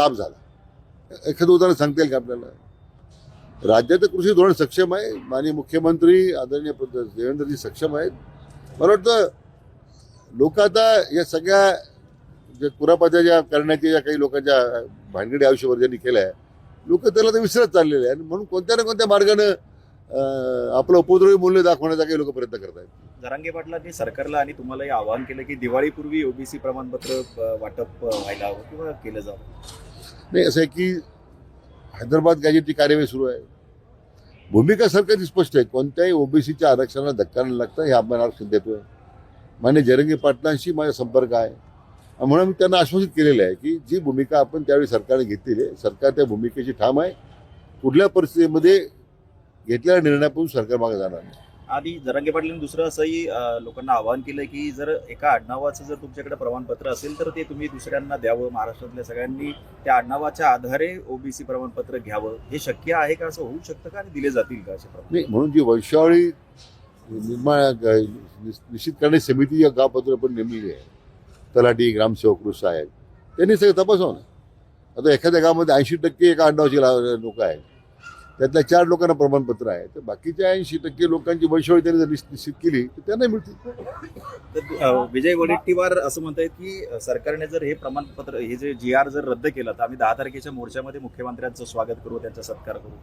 लाभ झाला. एखादं उदाहरण सांगता येईल का आपल्याला? राज्याचं कृषी धोरण सक्षम आहे. माननीय मुख्यमंत्री आदरणीय देवेंद्रजी सक्षम आहेत. मला वाटतं लोक आता या सगळ्या जे कुरापात्या ज्या करण्याच्या ज्या काही लोकांच्या भानगडी आयुष्यभर ज्यांनी केल्या आहे लोक त्याला तर विसरत चाललेले आहे आणि म्हणून कोणत्या ना कोणत्या मार्गानं आपलं उपद्रवी मूल्य दाखवण्याचा काही लोक प्रयत्न करत आहेत जरांगे पाटलांनी सरकारला आणि तुम्हाला आवाहन केलं की दिवाळीपूर्वी ओबीसी प्रमाणपत्र वाटप व्हायला हवं किंवा केलं जावं. नाही असं आहे की हैदराबाद गॅजेटची कार्यवाही सुरू आहे. भूमिका सरकारची स्पष्ट आहे? कोणत्याही ओबीसीच्या आरक्षणाला धक्का न लागता हे आपण आरक्षण देतो आहे मान्य जरंगी पाटलांशी माझा संपर्क आहे. म्हणून मी त्यांना आश्वासित केलेलं आहे की जी भूमिका आपण त्यावेळी सरकारने घेतलेली आहे सरकार त्या भूमिकेची ठाम आहे. कुठल्या परिस्थितीमध्ये घेतलेल्या निर्णयापासून सरकार मागे जाणार नाही. आणि जरांगे पाटील दुसरं असंही लोकांना आवाहन केलं की जर एका आडनावाचं जर तुमच्याकडे प्रमाणपत्र असेल तर ते तुम्ही दुसऱ्यांना द्यावं. महाराष्ट्रातल्या सगळ्यांनी त्या आडनावाच्या आधारे ओबीसी प्रमाणपत्र घ्यावं. हे शक्य आहे का? असं होऊ शकतं का? आणि दिले जातील का असे म्हणून जी वैशाळी निर्माण निश्चित करणे समिती या गावपत्र पण नेमलेली आहे. तलाठी ग्रामसेवक कृषी आहेत त्यांनी सगळं तपासावं ना. आता एखाद्या गावामध्ये ऐंशी टक्के एका आडनावाची लोक आहेत. त्यातल्या चार लोकांना प्रमाणपत्र आहे. तर बाकीच्या ऐंशी टक्के लोकांची वंशावळी त्यांनी जर निश्चित केली तर त्यांना मिळतील. विजय वडेट्टीवार असं म्हणतायत की अ, सरकारने जर हे प्रमाणपत्र हे जे जी आर जर रद्द केलं तर आम्ही दहा तारखेच्या मोर्चामध्ये मुख्यमंत्र्यांचं स्वागत करू त्यांचा सत्कार करू.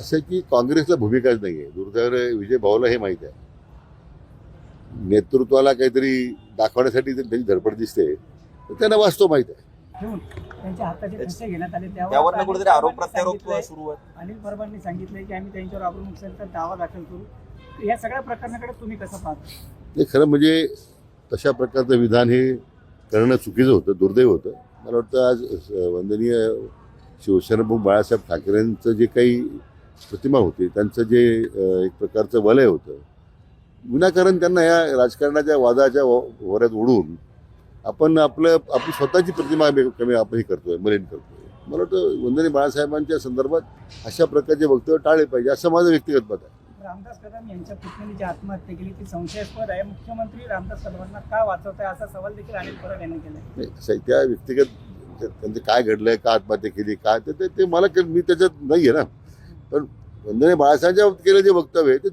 असं आहे की काँग्रेसला भूमिकाच नाही आहे दुर्दैव विजय भाऊला हे माहीत आहे. नेतृत्वाला काहीतरी दाखवण्यासाठी जर त्यांची धडपड दिसते तर त्यांना वास्तव माहीत आहे. त्यांच्या हाताचे घेण्यात आले. त्यावर कुठेतरी आरोप प्रत्यारोप सुरू आहे अनिल परबांनी सांगितलंय की आम्ही त्यांच्यावर आरोप नुकसानीचा दावा दाखल करू. या सगळ्या प्रकरणाकडे तुम्ही कसं पाहता? ते खरं म्हणजे तशा प्रकारचं विधान हे करणं चुकीचं होतं दुर्दैव होतं. मला वाटतं आज वंदनीय शिवसेनाप्रमुख बाळासाहेब ठाकरेंचं जे काही प्रतिमा होती त्यांचं जे एक प्रकारचं वलय होतं विनाकारण त्यांना या राजकारणाच्या वादाच्या व- वऱ्यात उडून आपण आपलं आपली स्वतःची प्रतिमा कमी आपण हे करतोय मलिन करतोय. मला वाटतं वंदनीय बाळासाहेबांच्या संदर्भात अशा प्रकारचे वक्तव्य टाळले पाहिजे असं माझं व्यक्तिगत मत आहे. रामदास कदम यांच्या पुतणीने जी आत्महत्या केली ती संशयास्पद आहे. मुख्यमंत्री रामदास कदमांना का वाचवत आहे असा सवाल देखील अनिल परब यांनी आहे, त्या व्यक्तिगत त्या- त्यांचं काय घडलंय का आत्महत्या केली काय ते- ते मला के- मी त्याच्यात नाही आहे ना. पण वंदने बाळासाहेबांच्या केलं जे वक्तव्य आहे ते